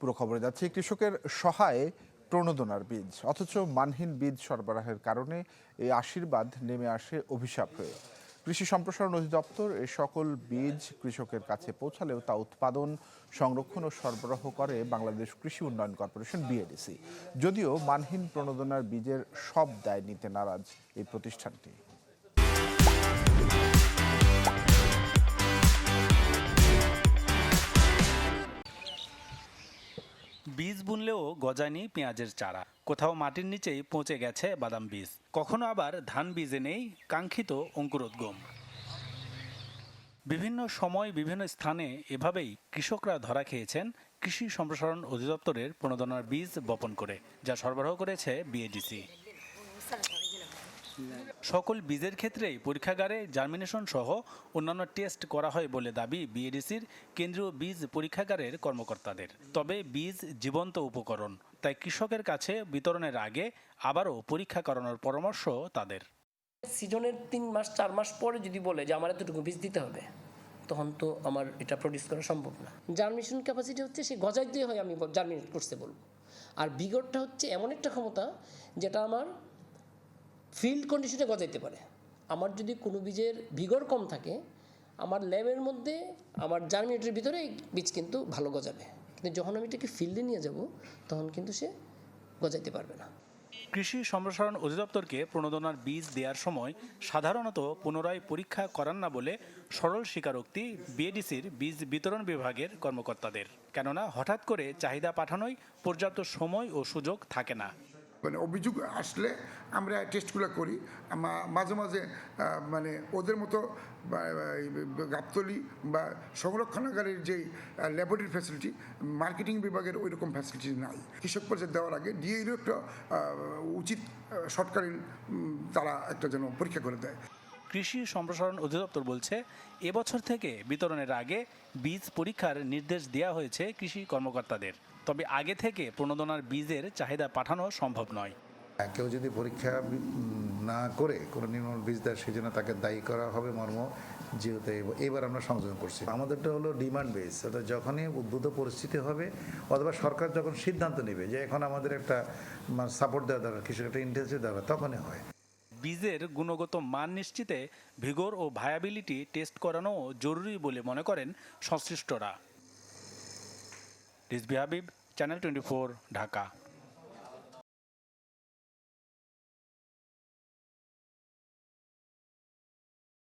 পুরো খবরে যাচ্ছে। কৃষকের সহায় প্রণোদনার বীজ, অথচ মানহীন বীজ সরবরাহের কারণে এই আশীর্বাদ নেমে আসে অভিশাপ হয়ে। কৃষি সম্প্রসারণ অধিদপ্তর এই সকল বীজ কৃষকের কাছে পৌঁছালেও তা উৎপাদন, সংরক্ষণ ও সরবরাহ করে বাংলাদেশ কৃষি উন্নয়ন কর্পোরেশন বিএডিসি যদিও মানহীন প্রণোদনার বীজের সব দায় নিতে নারাজ এই প্রতিষ্ঠানটি। বুনলেও গজায়নি পেঁয়াজের চারা। কোথাও মাটির নিচেই পৌঁছে গেছে বাদাম বীজ। কখনো আবার ধান বীজে নেই কাঙ্ক্ষিত অঙ্কুরোদ্গম। বিভিন্ন সময় বিভিন্ন স্থানে এভাবেই কৃষকরা ধরা খেয়েছেন কৃষি সম্প্রসারণ অধিদপ্তরের প্রণোদনার বীজ বপন করে, যা সরবরাহ করেছে বিএডিসি। সকল বীজের ক্ষেত্রেই পরীক্ষাগারে জার্মিনেশন সহ অন্যান্য টেস্ট করা হয় বলে দাবি বিএডিসির কেন্দ্রীয় বীজ পরীক্ষাগারের কর্মকর্তাদের। তবে বীজ জীবন্ত উপকরণ তাই কৃষকের কাছে বিতরণের আগে আবারও পরীক্ষা করানোর পরামর্শ তাদের। সিজনের তিন মাস চার মাস পরে যদি বলে যে আমার এতটুকু বীজ দিতে হবে তখন তো আমার এটা প্রডিউস করা সম্ভব না। জার্মিনেশন ক্যাপাসিটি হচ্ছে সে গজাইতে হয় আমি জার্মিনেট করতে বলব। আর বিগটটা হচ্ছে এমন একটা ক্ষমতা যেটা আমার ফিল্ড কন্ডিশনে গজাইতে পারে। আমার যদি কোনো বীজের ভিগর কম থাকে, আমার ল্যাবের মধ্যে আমার জার্মিনেটের ভিতরে বীজ কিন্তু ভালো গজাবে। কিন্তু যখন আমি এটাকে ফিল্ডে নিয়ে যাব, তখন কিন্তু সে গজাইতে পারবে না। কৃষি সম্প্রসারণ অধিদপ্তরকে প্রণোদনার বীজ দেওয়ার সময় সাধারণত পুনরায় পরীক্ষা করান না বলে সরল স্বীকারোক্তি বিএডিসির বীজ বিতরণ বিভাগের কর্মকর্তাদের। কেননা হঠাৎ করে চাহিদা পাঠানোয় পর্যাপ্ত সময় ও সুযোগ থাকে না। মানে অভিযোগ আসলে আমরা টেস্টগুলো করি। মাঝে মাঝে মানে ওদের মতো গাবতলি বা সংরক্ষণাগারের যে ল্যাবরেটরি ফ্যাসিলিটি মার্কেটিং বিভাগের ওই রকম ফ্যাসিলিটি নাই। কৃষক পর্যায়ে দেওয়ার আগে ডিএইরও একটা উচিত সরকারি তারা একটা যেন পরীক্ষা করে দেয়। কৃষি সম্প্রসারণ অধিদপ্তর বলছে, এবছর থেকে বিতরণের আগে বীজ পরীক্ষার নির্দেশ দেওয়া হয়েছে কৃষি কর্মকর্তাদের। তবে আগে থেকে প্রণোদনার বীজের চাহিদা পাঠানো সম্ভব নয়। কেউ যদি পরীক্ষা না করে কোনো নির্মল বীজ দেয়, সেই জন্য তাকে দায়ী করা হবে মর্ম যেহেতু এবার আমরা সংযোজন করছি। আমাদেরটা হলো ডিমান্ড বেস অর্থাৎ যখনই উদ্ভূত পরিস্থিতি হবে অথবা সরকার যখন সিদ্ধান্ত নেবে যে এখন আমাদের একটা সাপোর্ট দেওয়া দরকার কৃষক একটা ইন্টেন্সিভ দরকার, তখনই হয়। বীজের গুণগত মান নিশ্চিতে ভিগর ও ভায়াবিলিটি টেস্ট করানো জরুরি বলে মনে করেন সংশ্লিষ্টরা। Habib, channel twenty Dhaka.